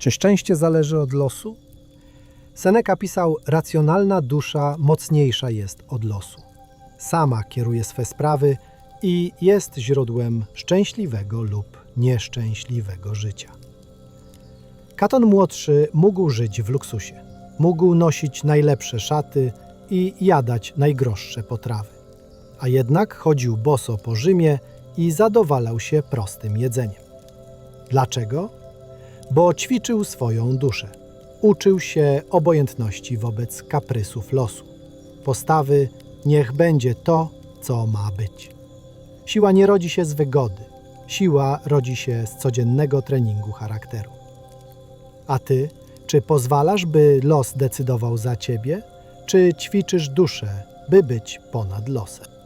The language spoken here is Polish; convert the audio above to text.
Czy szczęście zależy od losu? Seneca pisał: Racjonalna dusza mocniejsza jest od losu. Sama kieruje swe sprawy i jest źródłem szczęśliwego lub nieszczęśliwego życia. Katon młodszy mógł żyć w luksusie. Mógł nosić najlepsze szaty i jadać najdroższe potrawy. A jednak chodził boso po Rzymie i zadowalał się prostym jedzeniem. Dlaczego? Bo ćwiczył swoją duszę. Uczył się obojętności wobec kaprysów losu. Postawy niech będzie to, co ma być. Siła nie rodzi się z wygody. Siła rodzi się z codziennego treningu charakteru. A ty, czy pozwalasz, by los decydował za ciebie, czy ćwiczysz duszę, by być ponad losem?